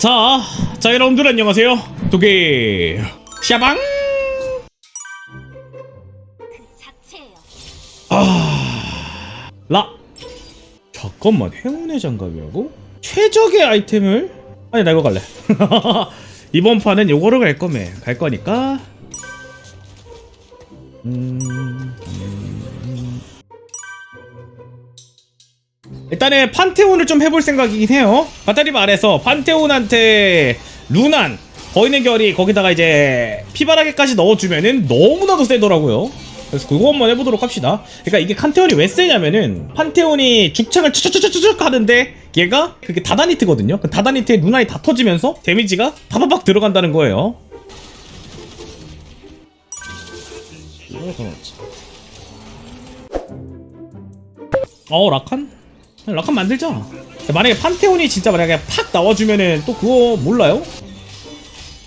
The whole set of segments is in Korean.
자, 자 여러분들 안녕하세요. 도개 샤방. 자체예요. 라. 잠깐만 행운의 장갑이라고? 최적의 아이템을? 아니 나 이거 갈래. 이번 판은 요거를 갈 거면 갈 거니까. 음, 음. 일단은 판테온을 좀 해볼 생각이긴 해요. 바다리 말해서 판테온한테 루난 거인의 결이 거기다가 이제 피바라기까지 넣어주면은 너무나도 세더라고요. 그래서 그거 한번 해보도록 합시다. 그러니까 이게 판테온이 왜 세냐면은 판테온이 죽창을 추추추추추 하는데 얘가 그게 다다니트거든요. 그 다다니트에 루난이 다 터지면서 데미지가 파바박 들어간다는 거예요. 어 라칸? 라칸 만들자. 만약에 판테온이 진짜 만약에 팍 나와주면은 또 그거 몰라요?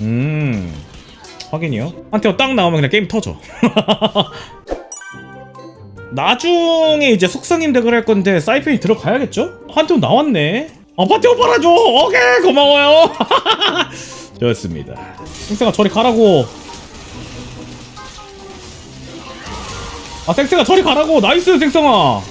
음 확인이요. 판테온 딱 나오면 그냥 게임 터져. 나중에 이제 속성임 덱을 할 건데 사이펜이 들어가야겠죠? 판테온 나왔네. 아 판테온 팔아줘. 오케이 고마워요. 좋습니다. 생생아 저리 가라고. 아 생생아 저리 가라고. 나이스 생생아.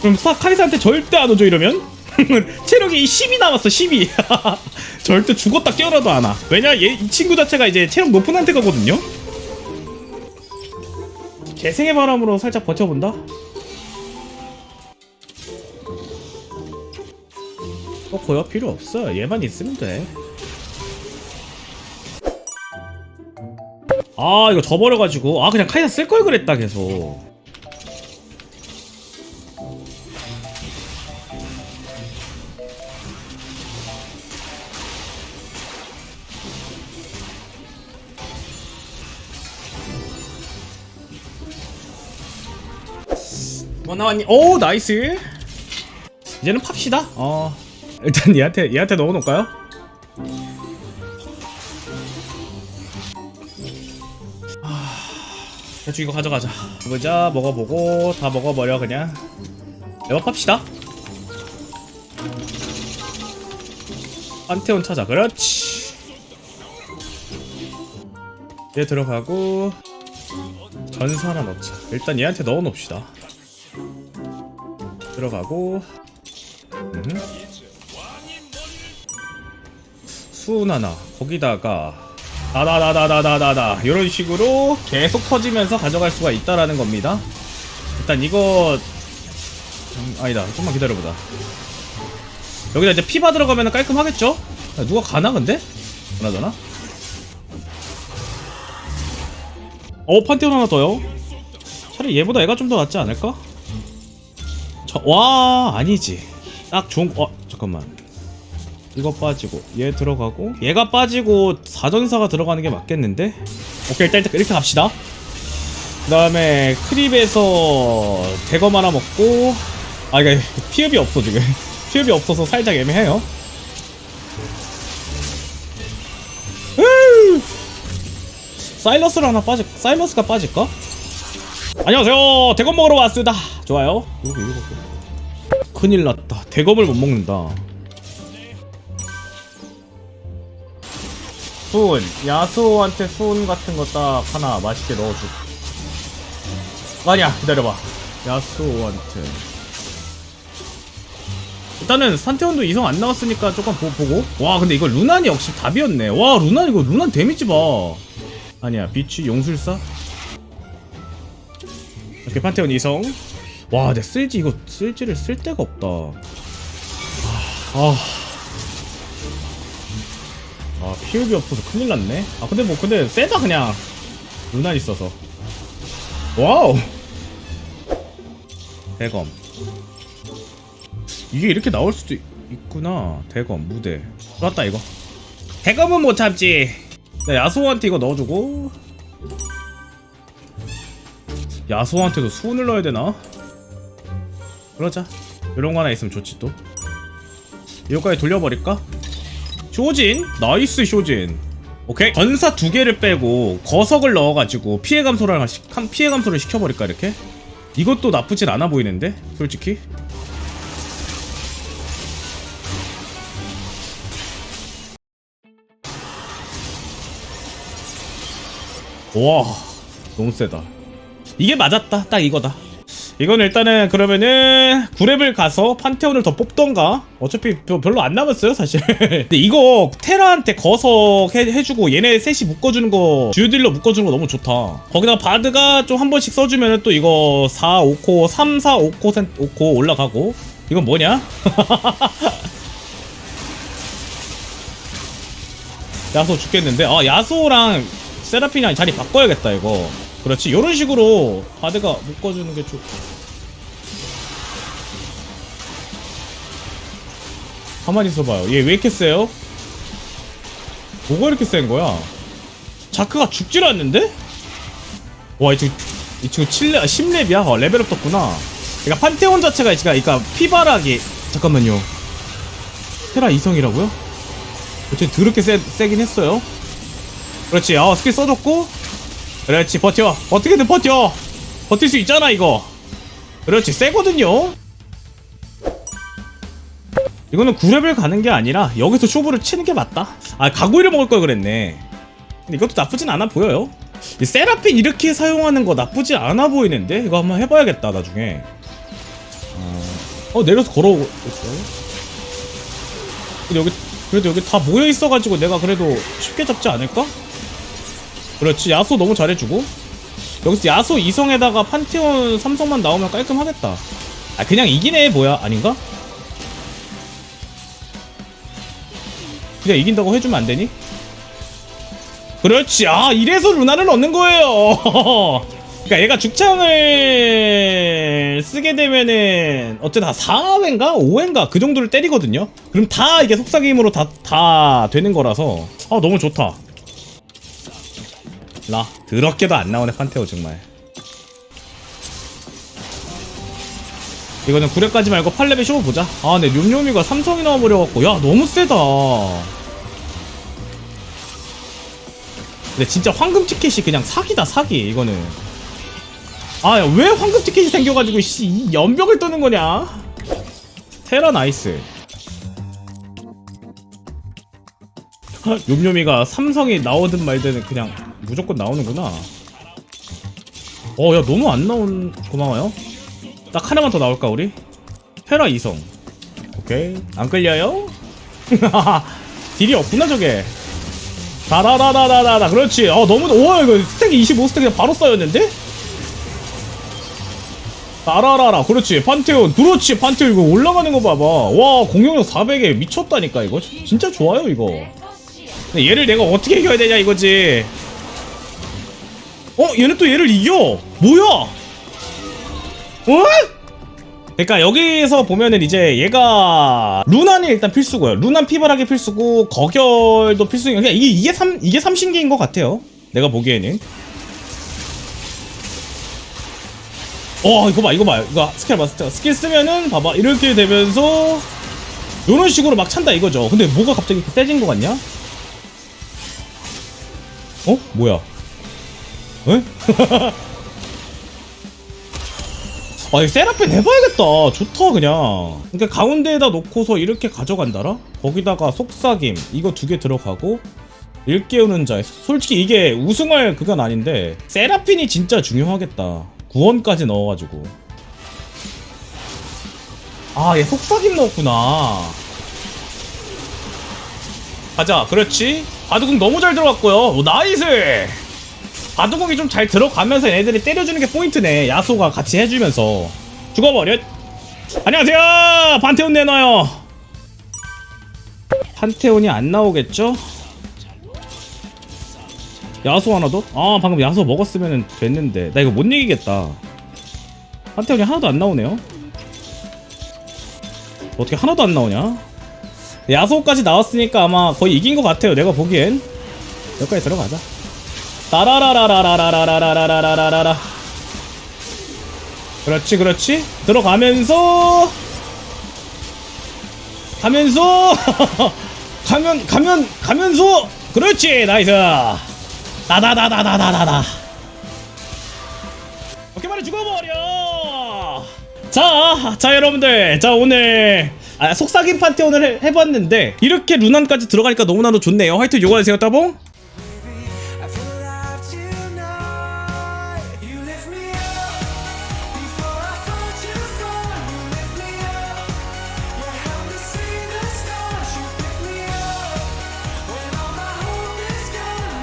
그럼 사 카이사한테 절대 안 오죠 이러면? 체력이 10이 남았어 10이. 절대 죽었다 깨어나도 안와. 왜냐 얘 이 친구 자체가 이제 체력 높은 한테 가거든요? 재생의 바람으로 살짝 버텨본다? 어 거의 필요 없어. 얘만 있으면 돼아 아, 이거 져버려가지고. 아 그냥 카이사 쓸 걸 그랬다 계속 뭐 나왔니? 오 나이스. 이제는 팝시다. 어. 일단 얘한테 얘한테 넣어놓을까요? 아, 대충 이거 가져가자. 보자. 먹어보고 다 먹어버려 그냥. 에버 팝시다. 판테온 찾아. 그렇지. 얘 들어가고 전사 하나 넣자. 일단 얘한테 넣어놓읍시다 들어가고 음흠. 수은 하나 거기다가 나나나나나나나나 이런 식으로 계속 터지면서 가져갈 수가 있다라는 겁니다 일단 이거 음, 아니다 좀만 기다려보자 여기다 이제 피바 들어가면 깔끔하겠죠? 야, 누가 가나 근데? 그나저나 어 판테온 하나 더요 차라리 얘보다 얘가 좀 더 낫지 않을까? 저, 와 아니지. 딱 좋은 거- 어 잠깐만. 이거 빠지고 얘 들어가고 얘가 빠지고 사전사가 들어가는 게 맞겠는데? 오케이 일단 일단 이렇게 갑시다. 그 다음에 크립에서 대검 하나 먹고 아 이거 피흡이 없어 지금. 피흡이 없어서 살짝 애매해요! 사일러스를 하나 빠질 사일러스가 빠질까? 안녕하세요. 대검 먹으러 왔습니다 좋아요? 이거 이거 큰일 났다. 대검을 못 먹는다. 수은 야수한테 수은 같은 거 딱 하나 맛있게 넣어줘. 아니야 기다려봐. 야수한테. 일단은 산테온도 이성 안 나왔으니까 조금 보, 보고. 와 근데 이거 루난이 역시 답이었네. 와 루난 이거 루난 데미지 봐. 아니야 비치 용술사? 이렇게 판테온 이성 와, 내 쓸지 이거 쓸지를 쓸 데가 없다. 아, 아 피흡이 없어서 큰일 났네. 아 근데 뭐 근데 세다 그냥 루난 있어서. 와우. 대검. 이게 이렇게 나올 수도 있, 있구나. 대검 무대. 좋았다 이거. 대검은 못 참지. 야, 야수한테 이거 넣어주고. 야수한테도 수은을 넣어야 되나? 그러자. 이런 거 하나 있으면 좋지 또. 이거까지 돌려버릴까? 쇼진? 나이스 쇼진! 오케이. 전사 두 개를 빼고 거석을 넣어가지고 피해 감소를 시, 피해 감소를 시켜버릴까 이렇게? 이것도 나쁘진 않아 보이는데 솔직히? 와 너무 세다. 이게 맞았다. 딱 이거다. 이건 일단은 그러면은 9렙을 가서 판테온을 더 뽑던가? 어차피 별- 별로 안 남았어요 사실. 근데 이거 테라한테 거서 해, 해주고 얘네 셋이 묶어주는 거 주유딜러 묶어주는 거 너무 좋다. 거기다가 바드가 좀 한 번씩 써주면은 또 이거 4, 5코 3, 4, 5코, 5코 올라가고. 이건 뭐냐? 야소 죽겠는데? 아 야소랑 세라핀이랑 자리 바꿔야겠다 이거 그렇지 이런 식으로 바드가 묶어주는 게 좋... 가만히 있어봐요 얘 왜 이렇게 세요? 뭐가 이렇게 센 거야? 자크가 죽질 않는데? 와이 친구 이 친구 7렙, 10렙이야? 어, 레벨업 떴구나 그러니까 판테온 자체가 그러니까 피바라기 잠깐만요 테라 이성이라고요? 어째 더럽게 세, 세긴 했어요 그렇지 어 스킬 써줬고 그렇지 버텨. 어떻게든 버텨. 버틸 수 있잖아 이거. 그렇지 세거든요. 이거는 9레벨 가는 게 아니라 여기서 쇼부를 치는 게 맞다. 아 가구이를 먹을 걸 그랬네. 근데 이것도 나쁘진 않아 보여요. 이 세라핀 이렇게 사용하는 거 나쁘지 않아 보이는데? 이거 한번 해봐야겠다 나중에. 어, 어 내려서 걸어오고 있어요? 근데 여기 그래도 여기 다 모여 있어가지고 내가 그래도 쉽게 잡지 않을까? 그렇지. 야소 너무 잘해주고. 여기서 야소 2성에다가 판테온 3성만 나오면 깔끔하겠다. 아 그냥 이기네 뭐야? 아닌가? 그냥 이긴다고 해주면 안 되니? 그렇지. 아 이래서 루나를 넣는 거예요. 그러니까 얘가 죽창을 쓰게 되면은 어쨌든 4회인가? 5회인가? 그 정도를 때리거든요. 그럼 다 이게 속삭임으로 다, 다 되는 거라서. 아 너무 좋다 라 더럽게도 안 나오네 판테오 정말. 이거는 9렙까지 말고 8렙에 쇼 보자. 아 근데 뇸뇸이가 삼성이 나와버려갖고. 야 너무 세다. 근데 진짜 황금 티켓이 그냥 사기다 사기 이거는. 아 왜 황금 티켓이 생겨가지고 씨, 이 연벽을 뜨는 거냐? 테라 나이스. 욤욤이가 삼성이 나오든 말든 그냥 무조건 나오는구나. 어 야 너무 안 나온 고마워요. 딱 하나만 더 나올까 우리? 테라 이성. 오케이. 안 끌려요? 딜이 없구나 저게. 다다다다다다 그렇지. 어 너무 오 이거 스택 25스택 그냥 바로 쌓였는데? 따라라라. 그렇지. 판테온. 그렇지. 판테온 이거 올라가는 거 봐봐. 와 공격력 400에 미쳤다니까 이거. 진짜 좋아요 이거. 얘를 내가 어떻게 이겨야 되냐 이거지 어 얘는 또 얘를 이겨 뭐야 어? 그러니까 여기서 보면은 이제 얘가 루난이 일단 필수고요. 루난 피바라기 필수고 거결도 필수인 그냥 이게 이게 삼 이게 삼신기인 것 같아요. 내가 보기에는. 어 이거 봐 이거 봐 이거 스킬 봐 스킬, 쓰면은 봐봐 이렇게 되면서 이런 식으로 막 찬다 이거죠. 근데 뭐가 갑자기 세진 것 같냐? 어 뭐야? 에? 아, 이 세라핀 해봐야겠다. 좋다, 그냥. 그러니까 가운데에다 놓고서 이렇게 가져간다라? 거기다가 속삭임, 이거 두 개 들어가고, 일깨우는 자. 솔직히 이게 우승할 그건 아닌데, 세라핀이 진짜 중요하겠다. 구원까지 넣어가지고. 아, 얘 속삭임 넣었구나. 가자, 그렇지. 바둑은 너무 잘 들어갔고요. 오, 나이스! 바둑공이 좀 잘 들어가면서 얘네들이 때려주는 게 포인트네. 야소가 같이 해주면서. 죽어버려. 안녕하세요! 판테온 내놔요. 판테온이 안 나오겠죠? 야소 하나 더? 아, 방금 야소 먹었으면 됐는데. 나 이거 못 이기겠다. 판테온이 하나도 안 나오네요. 어떻게 하나도 안 나오냐? 야소까지 나왔으니까 아마 거의 이긴 것 같아요. 내가 보기엔. 여기까지 들어가자. 따라라라라라라라라라라라라라 그렇지 그렇지 들어가면서 가면서 가면 가면 가면서 그렇지 나이스 다다다다다다다다 어떻게 말해 죽어버려 자, 자 여러분들 자 오늘 아, 속삭임 판테온을 해, 해봤는데 이렇게 루난까지 들어가니까 너무나도 좋네요 하여튼 요거 하세요 따봉